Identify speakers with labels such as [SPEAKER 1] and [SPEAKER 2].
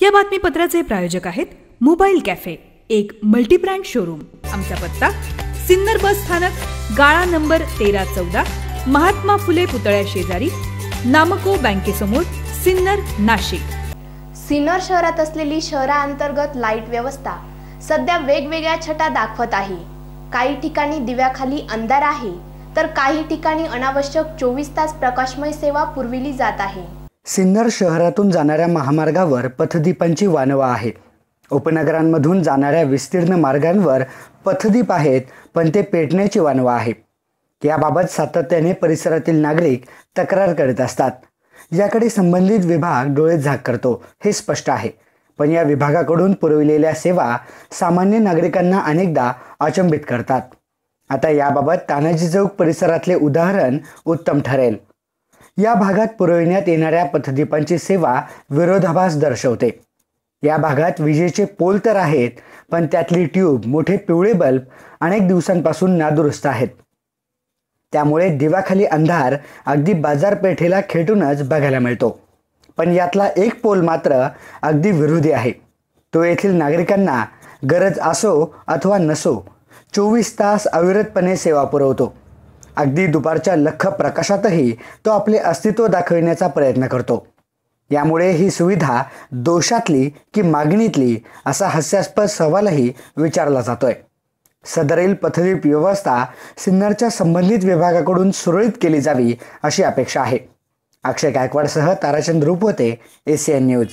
[SPEAKER 1] या बातमीपत्राचे प्रायोजक आहेत मोबाईल कॅफे एक मल्टीब्रँड शोरूम. आमचा पत्ता सिन्नर बस स्थानक गाळा नंबर तेरा चौदा महात्मा फुले पुतळ्या शेजारी नामको बँकेसमोर सिन्नर नाशिक.
[SPEAKER 2] सिन्नर शहरात असलेली शहराअंतर्गत लाइट व्यवस्था सध्या वेगवेगळ्या छटा दाखवत आहे. काही ठिकाणी दिव्याखाली अंधार आहे तर काही ठिकाणी अनावश्यक चोवीस तास प्रकाशमय सेवा पुरविली जात आहे.
[SPEAKER 3] सिन्नर शहरातून जाणाऱ्या महामार्गावर पथदीपांची वानवा आहेत. उपनगरांमधून जाणाऱ्या विस्तीर्ण मार्गांवर पथदीप आहेत पण ते पेटण्याची वानवा आहे याबाबत सातत्याने परिसरातील नागरिक तक्रार करत असतात. याकडे संबंधित विभाग डोळे झाक करतो हे स्पष्ट आहे. पण या विभागाकडून पुरविलेल्या सेवा सामान्य नागरिकांना अनेकदा अचंबित करतात. आता याबाबत तानाजी चौक परिसरातले उदाहरण उत्तम ठरेल. या भागात पुरविण्यात येणाऱ्या पथदीपांची सेवा विरोधाभास दर्शवते. या भागात विजेचे पोल तर आहेत पण त्यातली ट्यूब मोठे पिवळे बल्ब अनेक दिवसांपासून नादुरुस्त आहेत. त्यामुळे दिवाखाली अंधार अगदी बाजारपेठेला खेटूनच बघायला मिळतो. पण यातला एक पोल मात्र अगदी विरोधी आहे. तो येथील नागरिकांना गरज असो अथवा नसो चोवीस तास अविरतपणे सेवा पुरवतो. अगदी दुपारच्या लख प्रकाशातही तो आपले अस्तित्व दाखविण्याचा प्रयत्न करतो. यामुळे ही सुविधा दोषातली की मागणीतली असा हास्यास्पद सवालही विचारला जातोय. सदरील पथदीप व्यवस्था सिन्नरच्या संबंधित विभागाकडून सुरळीत केली जावी अशी अपेक्षा आहे. अक्षय गायकवाडसह ताराचंद रूपवते एसीएन न्यूज.